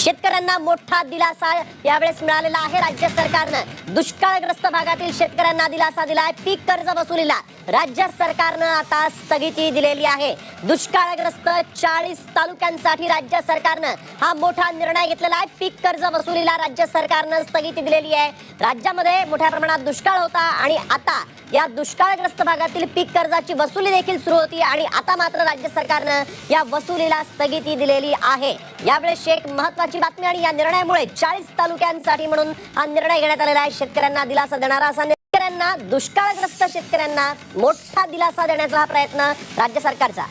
शेतकऱ्यांना मोठा दिलासा यावेळेस मिळालेला आहे. राज्य सरकारनं दुष्काळग्रस्त भागातील शेतकऱ्यांना दिलासा दिला आहे पीक कर्ज वसुलीला राज्य सरकारनं आता स्थगिती दिलेली आहे. दुष्काळग्रस्त चाळीस तालुक्यांसाठी राज्य सरकारनं हा मोठा निर्णय घेतलेला आहे. पीक कर्ज वसुलीला राज्य सरकारनं स्थगिती दिलेली आहे. राज्यामध्ये मोठ्या प्रमाणात दुष्काळ होता आणि आता या दुष्काळग्रस्त भागातील पीक कर्जाची वसुली देखील सुरू होती आणि आता मात्र राज्य सरकारनं या वसुलीला स्थगिती दिलेली आहे. यावेळेस एक महत्वाची बातमी आणि या निर्णयामुळे चाळीस तालुक्यांसाठी म्हणून हा निर्णय घेण्यात आलेला आहे. शेतकऱ्यांना दिलासा देणारा असा शेतकऱ्यांना दुष्काळग्रस्त शेतकऱ्यांना मोठा दिलासा देण्याचा हा प्रयत्न राज्य सरकारचा.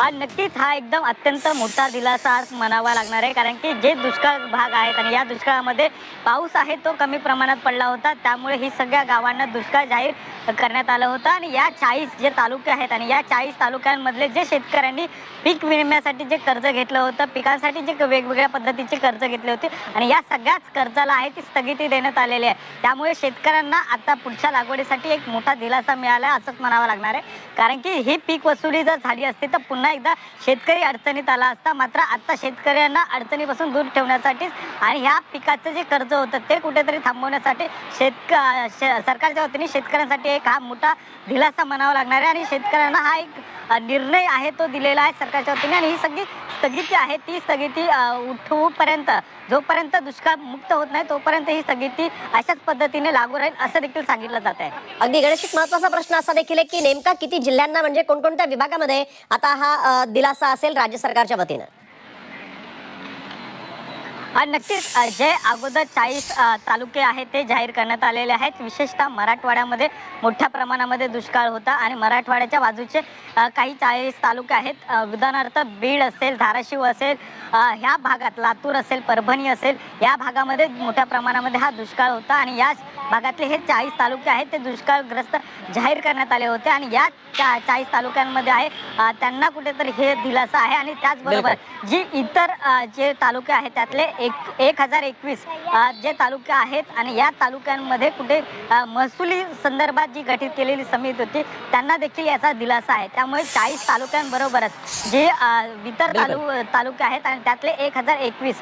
हा नक्कीच हा एकदम अत्यंत मोठा दिलासा म्हणावा लागणार आहे कारण की जे दुष्काळ भाग आहेत आणि या दुष्काळामध्ये पाऊस आहे तो कमी प्रमाणात पडला होता त्यामुळे ही सगळ्या गावांना दुष्काळ जाहीर करण्यात आलं होतं आणि या चाळीस जे तालुके आहेत आणि या चाळीस तालुक्यांमधले जे शेतकऱ्यांनी पीक विम्यासाठी जे कर्ज घेतलं होतं पिकांसाठी जे वेगवेगळ्या पद्धतीचे कर्ज घेतले होते आणि या सगळ्याच कर्जाला आहे ती स्थगिती देण्यात आलेली आहे. त्यामुळे शेतकऱ्यांना आता पुढच्या लागवडीसाठी एक मोठा दिलासा मिळाला आहे असंच म्हणावं लागणार आहे कारण की ही पीक वसुली जर झाली असती तर पुन्हा एकदा शेतकरी अडचणीत आला असता मात्र आता शेतकऱ्यांना अडचणीपासून दूर ठेवण्यासाठीच आणि ह्या पिकाचं जे कर्ज होतं ते कुठेतरी थांबवण्यासाठी शेतक शे- सरकारच्या वतीने शेतकऱ्यांसाठी एक हा मोठा दिलासा म्हणावा लागणार आहे. आणि शेतकऱ्यांना हा एक निर्णय आहे तो दिलेला आहे सरकारच्या वतीने. आणि ही सगळी स्थगिती आहे ती स्थगिती उठवूपर्यंत जोपर्यंत दुष्काळ मुक्त होत नाही तोपर्यंत ही स्थगिती अशाच पद्धतीने लागू राहील असं देखील सांगितलं जात आहे. अगदी गणेश महत्त्वाचा प्रश्न असा देखील आहे की नेमका किती जिल्ह्यांना म्हणजे कोणकोणत्या विभागामध्ये आता हा अ, दिलासा असेल राज्य सरकारच्या वतीनं. नक्कीच जे अगोदर चाळीस तालुके आहेत ते जाहीर करण्यात आलेले आहेत. विशेषतः मराठवाड्यामध्ये मोठ्या प्रमाणामध्ये दुष्काळ होता आणि मराठवाड्याच्या बाजूचे काही चाळीस तालुके आहेत. उदाहरणार्थ बीड असेल धाराशिव असेल ह्या भागात लातूर असेल परभणी असेल या भागामध्ये मोठ्या प्रमाणामध्ये हा दुष्काळ होता आणि याच भागातले हे चाळीस तालुके आहेत ते दुष्काळग्रस्त जाहीर करण्यात आले होते आणि या चा चाळीस तालुक्यांमध्ये आहे त्यांना कुठेतरी हे दिलासा आहे आणि त्याचबरोबर जी इतर जे तालुके आहेत त्यातले एक एक हजार एकवीस जे तालुके आहेत आणि या तालुक्यांमध्ये कुठे महसुली संदर्भात जी गठीत केलेली समिती होती त्यांना देखील याचा दिलासा आहे. त्यामुळे चाळीस तालुक्यांबरोबरच जे इतर तालु तालुके आहेत आणि त्यातले एक हजार एकवीस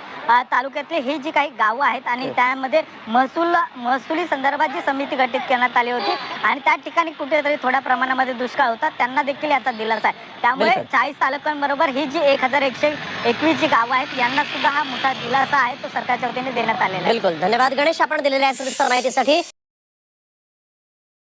तालुक्यातले ही जी काही गावं आहेत आणि त्यामध्ये महसूल महसुली संदर्भात जी समिती गठीत करण्यात आली होती आणि त्या ठिकाणी कुठेतरी थोड्या प्रमाणामध्ये दुष्काळ होता त्यांना देखील याचा दिलासा आहे. त्यामुळे. चाळीस तालुक्यांबरोबर ही जी एक हजार एकशे एकवीस जी गावं आहेत यांना सुद्धा हा मोठा दिलासा आहे तो सरकारच्या वतीने देण्यात आलेला आहे. बिलकुल. धन्यवाद गणेश आपण दिलेल्या सविस्तर माहितीसाठी.